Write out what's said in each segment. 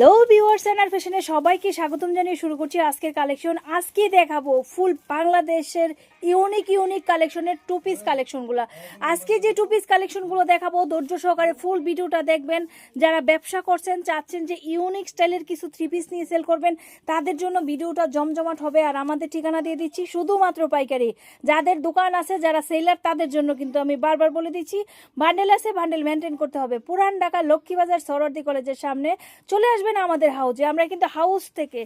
Hello viewers এনার ফ্যাশনে সবাইকে স্বাগতম জানিয়ে শুরু করছি আজকের কালেকশন আজকে দেখাবো ফুল বাংলাদেশের ইউনিক ইউনিক কালেকশনের টু পিস কালেকশনগুলো আজকে যে টু পিস কালেকশনগুলো দেখাবো, ধৈর্য সহকারে ফুল ভিডিওটা দেখবেন। যারা ব্যবসা করছেন, চাচ্ছেন যে ইউনিক স্টাইলের কিছু থ্রি পিস নিয়ে সেল করবেন, তাদের জন্য ভিডিওটা জমজমাট হবে। আর আমাদের ঠিকানা দিয়ে দিচ্ছি শুধুমাত্র পাইকারি। যাদের দোকান আছে, যারা সেলার তাদের জন্য কিন্তু আমি বারবার বলে দিচ্ছি বান্ডেল আছে বান্ডেল মেনটেন করতে হবে। পুরান ঢাকা লক্ষ্মীবাজার সরোয়ার্দী কলেজের সামনে। চলে আসবেন আমাদের হাউজে আমরা কিন্তু হাউস থেকে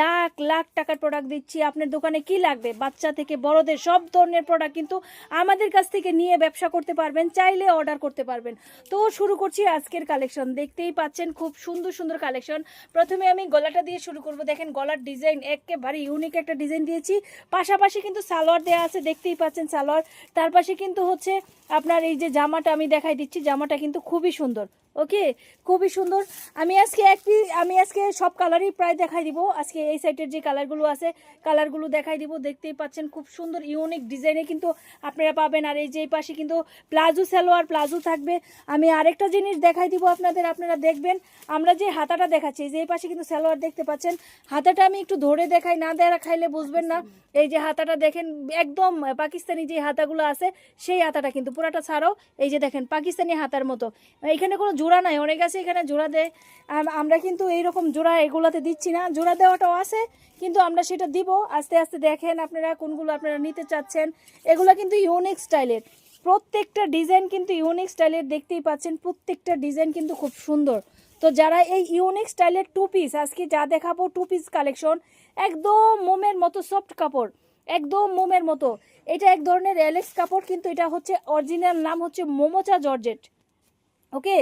লাখ লাখ টাকার প্রোডাক্ট দিচ্ছি। আপনার দোকানে কি লাগবে? বাচ্চা থেকে বড়দের সব ধরনের প্রোডাক্ট কিন্তু আমাদের কাছ থেকে নিয়ে ব্যবসা করতে পারবেন, চাইলে অর্ডার করতে পারবেন। তো শুরু করছি আজকের কালেকশন দেখতেই পাচ্ছেন খুব সুন্দর সুন্দর কালেকশন প্রথমে আমি গলাটা দিয়ে শুরু করব। দেখেন গলার ডিজাইন একেবারে ইউনিক একটা ডিজাইন দিয়েছি। পাশাপাশি কিন্তু সালোয়ার দেওয়া আছে, দেখতেই পাচ্ছেন সালোয়ার। তার পাশে কিন্তু হচ্ছে আপনার এই যে জামাটা আমি দেখাই দিচ্ছি, জামাটা কিন্তু খুবই সুন্দর। ওকে খুবই সুন্দর। আমি আজকে এক পিস আমি আজকে সব কালারই প্রায় দেখাই দিব। আজকে এই সাইডের যে কালারগুলো আছে কালারগুলো দেখাই দিব। দেখতেই পাচ্ছেন খুব সুন্দর ইউনিক ডিজাইনে কিন্তু আপনারা পাবেন। আর এই যে পাশে কিন্তু প্লাজো সালোয়ার, প্লাজো থাকবে। আমি আরেকটা জিনিস দেখাই দিব আপনাদের, আপনারা দেখবেন। আমরা যে হাতাটা দেখাচ্ছি যে এই পাশে কিন্তু সালোয়ার দেখতে পাচ্ছেন। হাতাটা আমি একটু ধরে দেখাই, না দেখা খাইলে বুঝবেন না। এই যে হাতাটা দেখেন, একদম পাকিস্তানি যে হাতাগুলো আছে, সেই হাতাটা কিন্তু পুরাটা ছাড়াও, এই যে দেখেন, পাকিস্তানি হাতার মতো। এখানে কোনো জোড়া নাই, অনেক আছে এখানে জোড়া দেয়। আমরা কিন্তু এইরকম জোড়া এগুলাতে দিচ্ছি না। জোড়া দেওয়াটাও আছে, কিন্তু আমরা সেটা দিব। আস্তে আস্তে দেখেন আপনারা কোনগুলো আপনারা নিতে চাচ্ছেন। এগুলো কিন্তু ইউনিক স্টাইলের প্রত্যেকটা ডিজাইন কিন্তু ইউনিক স্টাইলের দেখতেই পাচ্ছেন। প্রত্যেকটা ডিজাইন কিন্তু খুব সুন্দর। তো যারা এই ইউনিক স্টাইলের টু পিস আজকে যা দেখাবো টু পিস কালেকশন একদম মোমের মতো সফট কাপড়, একদম মোমের মতো। এটা এক ধরনের এলেক্স কাপড়, কিন্তু এটা হচ্ছে অরিজিনাল নাম হচ্ছে মোমোচা জর্জেট ওকে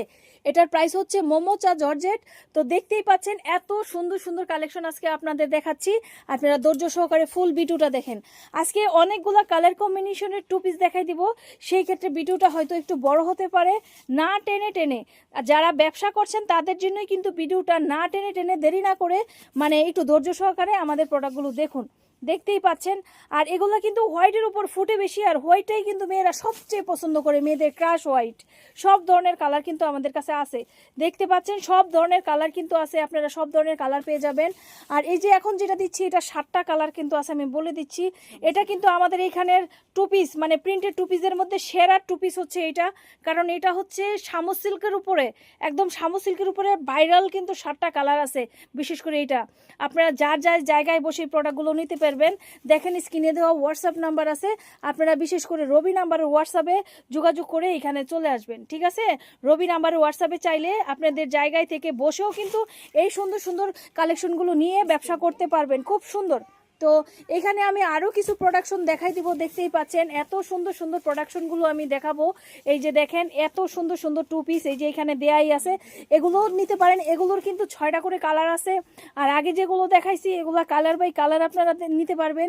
এটার প্রাইস হচ্ছে মোমোচা জর্জেট। তো দেখতেই পাচ্ছেন, এত সুন্দর সুন্দর কালেকশন আজকে আপনাদের দেখাচ্ছি। আপনারা ধৈর্য সহকারে ফুল বিটুটা দেখেন। আজকে অনেকগুলো কালার কম্বিনেশনের টু পিস দেখাই দিব। সেই ক্ষেত্রে বিটুটা হয়তো একটু বড় হতে পারে। না টেনে টেনে। যারা ব্যবসা করছেন, তাদের জন্যই কিন্তু ভিডিওটা না টেনে টেনে দেরি না করে মানে একটু ধৈর্য সহকারে আমাদের প্রোডাক্টগুলো দেখুন। দেখতেই পাচ্ছেন। আর এগুলো কিন্তু হোয়াইটের উপর ফুটে বেশি, আর হোয়াইটটাই কিন্তু মেয়েরা সবচেয়ে পছন্দ করে, মেয়েদের ক্রাশ হোয়াইট সব ধরনের কালার কিন্তু আমাদের কাছে আছে। দেখতে পাচ্ছেন, সব ধরনের কালার কিন্তু আছে, আপনারা সব ধরনের কালার পেয়ে যাবেন। আর এই যে এখন যেটা দিচ্ছি, এটা সাতটা কালার কিন্তু আছে, আমি বলে দিচ্ছি। এটা কিন্তু আমাদের এইখানের টু পিস মানে প্রিন্টেড টু পিসের মধ্যে সেরা টু পিস হচ্ছে এটা। কারণ এটা হচ্ছে শামু সিল্কের উপরে, একদম শামু সিল্কের উপরে ভাইরাল কিন্তু সাতটা কালার আছে, বিশেষ করে এটা। আপনারা যার যার জায়গায় বসে প্রোডাক্টগুলো নিতে পারবেন। দেখেন স্ক্রিনে দেওয়া হোয়াটসঅ্যাপ নাম্বার আছে। আপনারা বিশেষ করে রবি নাম্বার হোয়াটসঅ্যাপে যোগাযোগ করে এখানে চলে আসবেন, ঠিক আছে? রবি নাম্বার হোয়াটসঅ্যাপে চাইলে আপনাদের জায়গায় থেকে বসেও কিন্তু এই সুন্দর সুন্দর কালেকশনগুলো নিয়ে ব্যবসা করতে পারবেন। খুব সুন্দর। তো এখানে আমি আরও কিছু প্রোডাকশন দেখাই দিব, দেখতেই পাচ্ছেন। এত সুন্দর সুন্দর প্রোডাকশনগুলো আমি দেখাবো। এই যে দেখেন, এত সুন্দর সুন্দর টু পিস এই যে এখানে দেয়াই আছে। এগুলো নিতে পারেন, এগুলোর কিন্তু ছয়টা করে কালার আছে। আর আগে যেগুলো দেখাইছি, এগুলো কালার বাই কালার আপনারা নিতে পারবেন।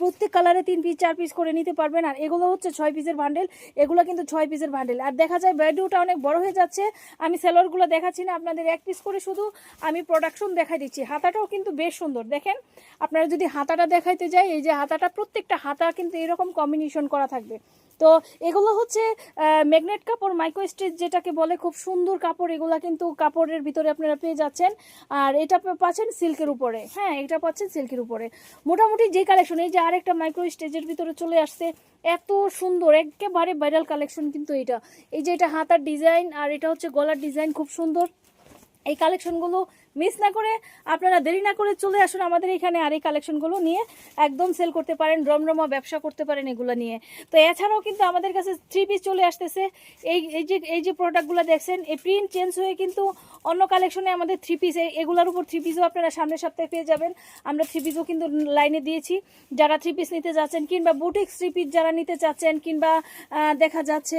প্রত্যেক কালারে তিন পিস চার পিস করে নিতে পারবেন। আর এগুলো হচ্ছে ছয় পিসের ভান্ডেল এগুলো কিন্তু ছয় পিসের বান্ডেল আর দেখা যায় ভিডিওটা অনেক বড় হয়ে যাচ্ছে। আমি সেলরগুলো দেখাচ্ছি না, আপনাদের এক পিস করে শুধু আমি প্রোডাকশন দেখাই দিচ্ছি। হাতাটাও কিন্তু বেশ সুন্দর। দেখেন, আপনারা যদি হাতাটা দেখাইতে যাই, এই যে হাতাটা, প্রত্যেকটা হাতা কিন্তু এরকম কম্বিনেশন করা থাকবে। তো এগুলো হচ্ছে ম্যাগনেট কাপড় মাইক্রো স্টিচ যেটাকে বলে, খুব সুন্দর কাপড়, এগুলা কিন্তু কাপড়ের ভিতরে আপনারা পেয়ে যাচ্ছেন। আর এটা পাচ্ছেন সিল্কের উপরে। হ্যাঁ এটা পাচ্ছেন সিল্কের উপরে। মোটামুটি যে কালেকশন এই যে আরেকটা মাইক্রো স্টেজের ভিতরে চলে আসছে, এত সুন্দর, একেবারে ভাইরাল কালেকশন কিন্তু এটা। এই যে এটা হাতার ডিজাইন আর এটা হচ্ছে গলার ডিজাইন খুব সুন্দর। এই কালেকশনগুলো মিস না করে আপনারা দেরি না করে চলে আসুন আমাদের এখানে আর এই কালেকশনগুলো নিয়ে। একদম সেল করতে পারেন, রমরমা ব্যবসা করতে পারেন এগুলো নিয়ে। তো এছাড়াও কিন্তু আমাদের কাছে থ্রি পিস চলে আসতেছে। এই এই যে এই যে প্রোডাক্টগুলো দেখছেন, এই প্রিন্ট চেঞ্জ হয়ে কিন্তু অন্য কালেকশনে আমাদের থ্রি পিস এগুলোর উপর থ্রি পিসও আপনারা সামনের সপ্তাহে পেয়ে যাবেন। আমরা থ্রি পিসও কিন্তু লাইনে দিয়েছি। যারা থ্রি পিস নিতে যাচ্ছেন কিংবা বুটিক থ্রি পিস যারা নিতে চাচ্ছেন কিংবা দেখা যাচ্ছে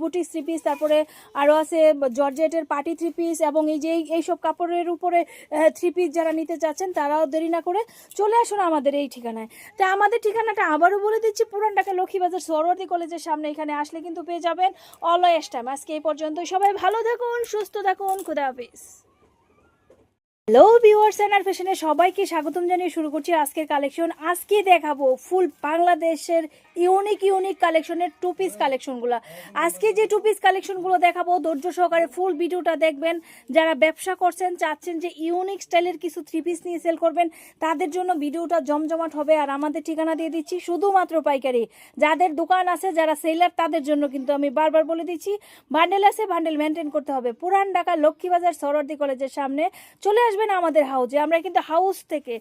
বুটিক থ্রি পিস তারপরে আরও আছে জর্জেটের পার্টি থ্রি পিস এবং এই যে, এই- এইসব কাপড়ের উপরে থ্রি পিস যারা নিতে চাচ্ছেন তারাও দেরি না করে চলে আসুন আমাদের এই ঠিকানায়। তা আমাদের ঠিকানাটা আবারও বলে দিচ্ছি, পুরান ঢাকা লক্ষ্মীবাজার সরোয়ার্দী কলেজের সামনে এখানে আসলে কিন্তু পেয়ে যাবেন। অলয়েস টাইম আজকে এই পর্যন্ত সবাই ভালো থাকুন, সুস্থ থাকুন, খুদা হাফিজ। হ্যালো ভিউয়ার্স এনার ফ্যাশনে সবাইকে স্বাগতম জানিয়ে শুরু করছি আজকের কালেকশন আজকে দেখাবো ফুল বাংলাদেশের ইউনিক ইউনিক কালেকশনের টু পিস কালেকশনগুলো আজকে যে টু পিস কালেকশনগুলো দেখাবো, ধৈর্য সহকারে ফুল ভিডিওটা দেখবেন। যারা ব্যবসা করছেন, চাচ্ছেন যে ইউনিক স্টাইলের কিছু থ্রি পিস নিয়ে সেল করবেন, তাদের জন্য ভিডিওটা জমজমাট হবে। আর আমাদের ঠিকানা দিয়ে দিচ্ছি শুধুমাত্র পাইকারি। যাদের দোকান আছে, যারা সেলার তাদের জন্য কিন্তু আমি বারবার বলে দিচ্ছি বান্ডেল আছে বান্ডেল মেনটেন করতে হবে। পুরান ঢাকা লক্ষ্মীবাজার সরোয়ার্দি কলেজের সামনে চলে আসবেন আমাদের হাউজে আমরা কিন্তু হাউস থেকে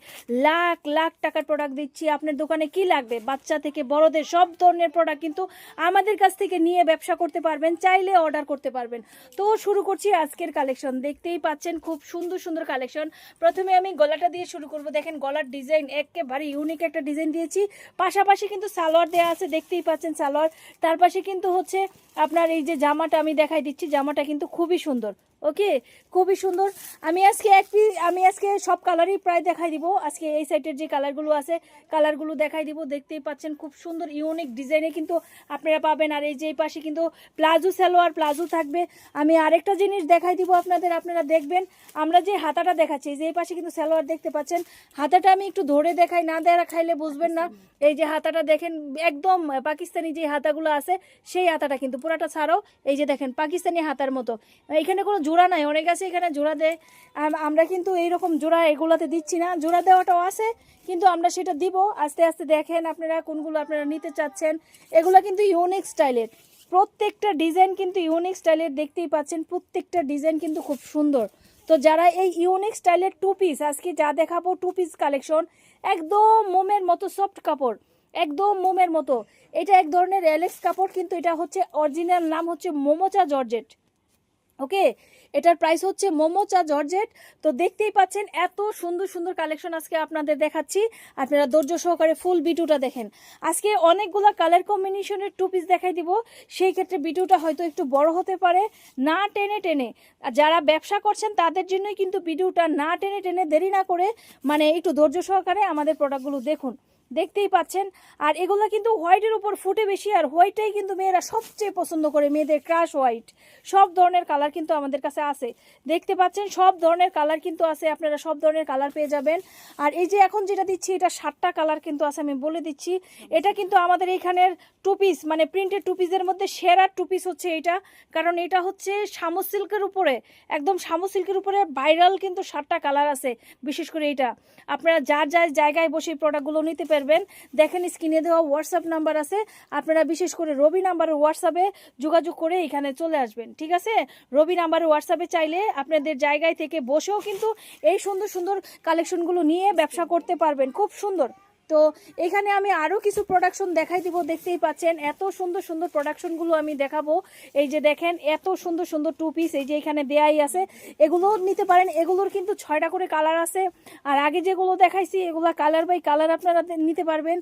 লাখ লাখ টাকার প্রোডাক্ট দিচ্ছি। আপনার দোকানে কি লাগবে? বাচ্চা থেকে বড়দের সব ধরনের প্রোডাক্ট কিন্তু আমাদের কাছ থেকে নিয়ে ব্যবসা করতে পারবেন, চাইলে অর্ডার করতে পারবেন। তো শুরু করছি আজকের কালেকশন দেখতেই পাচ্ছেন খুব সুন্দর সুন্দর কালেকশন প্রথমে আমি গলাটা দিয়ে শুরু করব। দেখেন গলার ডিজাইন একেবারে ইউনিক একটা ডিজাইন দিয়েছি। পাশাপাশি কিন্তু সালোয়ার দেওয়া আছে, দেখতেই পাচ্ছেন সালোয়ার। তার পাশে কিন্তু হচ্ছে আপনার এই যে জামাটা আমি দেখাই দিচ্ছি, জামাটা কিন্তু খুবই সুন্দর। ওকে? খুবই সুন্দর। আমি আজকে এক পিস আমি আজকে সব কালারই প্রায় দেখাই দিব। আজকে এই সাইডের যে কালারগুলো আছে কালারগুলো দেখাই দিব। দেখতেই পাচ্ছেন খুব সুন্দর ইউনিক ডিজাইনে কিন্তু আপনারা পাবেন। আর এই যে পাশে কিন্তু প্লাজো সালোয়ার, প্লাজো থাকবে। আমি আরেকটা জিনিস দেখাই দিব আপনাদের, আপনারা দেখবেন। আমরা যে হাতাটা দেখাচ্ছি যে এই পাশে কিন্তু সালোয়ার দেখতে পাচ্ছেন। হাতাটা আমি একটু ধরে দেখাই, না দেখা খাইলে বুঝবেন না। এই যে হাতাটা দেখেন, একদম পাকিস্তানি যে হাতাগুলো আছে, সেই হাতাটা কিন্তু পুরাটা ছাড়াও, এই যে দেখেন, পাকিস্তানি হাতার মতো। এখানে কোনো জোড়া নাই, অনেক আছে এখানে জোড়া দেয় আমরা কিন্তু এইরকম জোড়া এগুলাতে দিচ্ছি না। জোড়া দেওয়াটাও আছে, কিন্তু আমরা সেটা দিব। আস্তে আস্তে দেখেন আপনারা কোনগুলো আপনারা নিতে চাচ্ছেন। এগুলো কিন্তু ইউনিক স্টাইলের প্রত্যেকটা ডিজাইন কিন্তু ইউনিক স্টাইলের দেখতেই পাচ্ছেন প্রত্যেকটা ডিজাইন কিন্তু খুব সুন্দর। তো যারা এই ইউনিক স্টাইলের টু পিস আজকে যা দেখাবো টু পিস কালেকশন একদম মোমের মতো সফট কাপড়, একদম মোমের মতো। এটা এক ধরনের এলেক্স কাপড়, কিন্তু এটা হচ্ছে অরিজিনাল নাম হচ্ছে মোমোচা জর্জেট। ওকে? এটার প্রাইস হচ্ছে মোমোচা জর্জেট। তো দেখতেই পাচ্ছেন, এত সুন্দর সুন্দর কালেকশন আজকে আপনাদের দেখাচ্ছি। আপনারা ধৈর্য সহকারে ফুল বিটুটা দেখেন। আজকে অনেকগুলো কালার কম্বিনেশনের টু পিস দেখাই দিব। সেই ক্ষেত্রে বিটুটা হয়তো একটু বড় হতে পারে। না টেনে টেনে। যারা ব্যবসা করছেন, তাদের জন্যই কিন্তু বিটুটা না টেনে টেনে দেরি না করে মানে একটু ধৈর্য সহকারে আমাদের প্রোডাক্টগুলো দেখুন। দেখতেই পাচ্ছেন। আর এগুলো কিন্তু হোয়াইটের উপর ফুটে বেশি, আর হোয়াইটটাই কিন্তু মেয়েরা সবচেয়ে পছন্দ করে, মেয়েদের ক্রাশ হোয়াইট সব ধরনের কালার কিন্তু আমাদের কাছে আছে। দেখতে পাচ্ছেন, সব ধরনের কালার কিন্তু আছে, আপনারা সব ধরনের কালার পেয়ে যাবেন। আর এই যে এখন যেটা দিচ্ছি, এটা সাতটা কালার কিন্তু আছে, আমি বলে দিচ্ছি। এটা কিন্তু আমাদের এইখানের টু পিস মানে প্রিন্টেড টু পিসের মধ্যে সেরা টু পিস হচ্ছে এটা। কারণ এটা হচ্ছে শামু সিল্কের উপরে, একদম শামু সিল্কের উপরে ভাইরাল কিন্তু সাতটা কালার আছে, বিশেষ করে এটা। আপনারা যার যার জায়গায় বসে প্রোডাক্টগুলো নিতে পারবেন। দেখেন স্ক্রিনে দেওয়া হোয়াটসঅ্যাপ নাম্বার আছে। আপনারা বিশেষ করে রবি নাম্বার হোয়াটসঅ্যাপে যোগাযোগ করে এখানে চলে আসবেন, ঠিক আছে? রবি নাম্বার হোয়াটসঅ্যাপে চাইলে আপনাদের জায়গায় থেকে বসেও কিন্তু এই সুন্দর সুন্দর কালেকশনগুলো নিয়ে ব্যবসা করতে পারবেন। খুব সুন্দর। তো এখানে আমি আরও কিছু প্রোডাকশন দেখাই দিব, দেখতেই পাচ্ছেন। এত সুন্দর সুন্দর প্রোডাকশনগুলো আমি দেখাবো। এই যে দেখেন, এত সুন্দর সুন্দর টু পিস এই যে এখানে দেয়াই আছে। এগুলো নিতে পারেন, এগুলোর কিন্তু ছয়টা করে কালার আছে। আর আগে যেগুলো দেখাইছি, এগুলো কালার বাই কালার আপনারা নিতে পারবেন।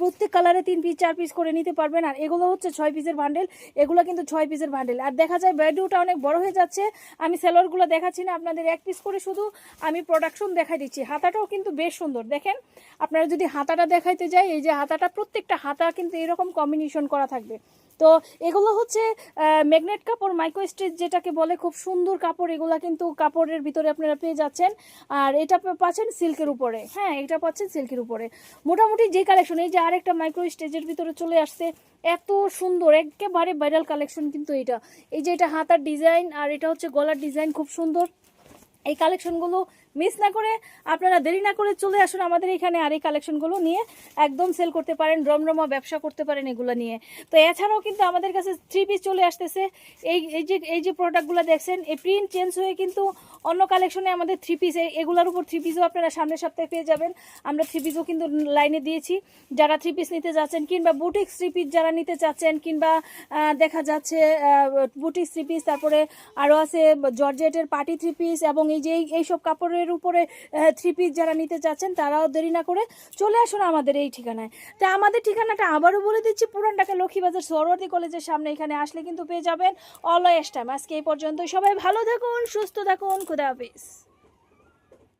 প্রত্যেক কালারে তিন পিস চার পিস করে নিতে পারবেন। আর এগুলো হচ্ছে ছয় পিসের ভান্ডেল এগুলো কিন্তু ছয় পিসের বান্ডেল আর দেখা যায় ভিডিওটা অনেক বড় হয়ে যাচ্ছে। আমি সেলোয়ারগুলো দেখাচ্ছি না, আপনাদের এক পিস করে শুধু আমি প্রোডাকশন দেখাই দিচ্ছি। হাতাটাও কিন্তু বেশ সুন্দর। দেখেন, আপনারা যদি হাতাটা দেখাইতে যাই, এই যে হাতাটা, প্রত্যেকটা হাতা কিন্তু এরকম কম্বিনেশন করা থাকবে। তো এগুলো হচ্ছে ম্যাগনেট কাপড় মাইক্রো স্টিচ যেটাকে বলে, খুব সুন্দর কাপড়, এগুলো কিন্তু কাপড়ের ভিতরে আপনারা পেয়ে যাচ্ছেন। আর এটা পাচ্ছেন সিল্কের উপরে। হ্যাঁ এটা পাচ্ছেন সিল্কের উপরে। মোটামুটি যে কালেকশন এই যে আরেকটা মাইক্রো স্টেজের ভিতরে চলে আসছে, এত সুন্দর, একেবারে ভাইরাল কালেকশন কিন্তু এটা। এই যে এটা হাতার ডিজাইন আর এটা হচ্ছে গলার ডিজাইন খুব সুন্দর। এই কালেকশনগুলো মিস না করে আপনারা দেরি না করে চলে আসুন আমাদের এখানে আর এই কালেকশনগুলো নিয়ে। একদম সেল করতে পারেন, রমরমা ব্যবসা করতে পারেন এগুলো নিয়ে। তো এছাড়াও কিন্তু আমাদের কাছে থ্রি পিস চলে আসতেছে। এই এই যে এই যে প্রোডাক্টগুলো দেখছেন, এই প্রিন্ট চেঞ্জ হয়ে কিন্তু অন্য কালেকশনে আমাদের থ্রি পিস এগুলোর উপর থ্রি পিসও আপনারা সামনের সপ্তাহে পেয়ে যাবেন। আমরা থ্রি পিসও কিন্তু লাইনে দিয়েছি। যারা থ্রি পিস নিতে যাচ্ছেন কিংবা বুটিক থ্রি পিস যারা নিতে চাচ্ছেন কিংবা দেখা যাচ্ছে বুটিক থ্রি পিস তারপরে আরও আছে জর্জেটের পার্টি থ্রি পিস এবং এই যে, এই- এইসব কাপড়ের উপরে থ্রি পিস যারা নিতে চাচ্ছেন তারাও দেরি না করে চলে আসুন আমাদের এই ঠিকানায়। তা আমাদের ঠিকানাটা আবারও বলে দিচ্ছি পুরানটাকে লক্ষ্মীবাজার সরোয়ার্দী কলেজের সামনে এখানে আসলে কিন্তু পেয়ে যাবেন। অলয়েস টাইম আজকে এই পর্যন্ত সবাই ভালো থাকুন, সুস্থ থাকুন, খুদা হাফিজ।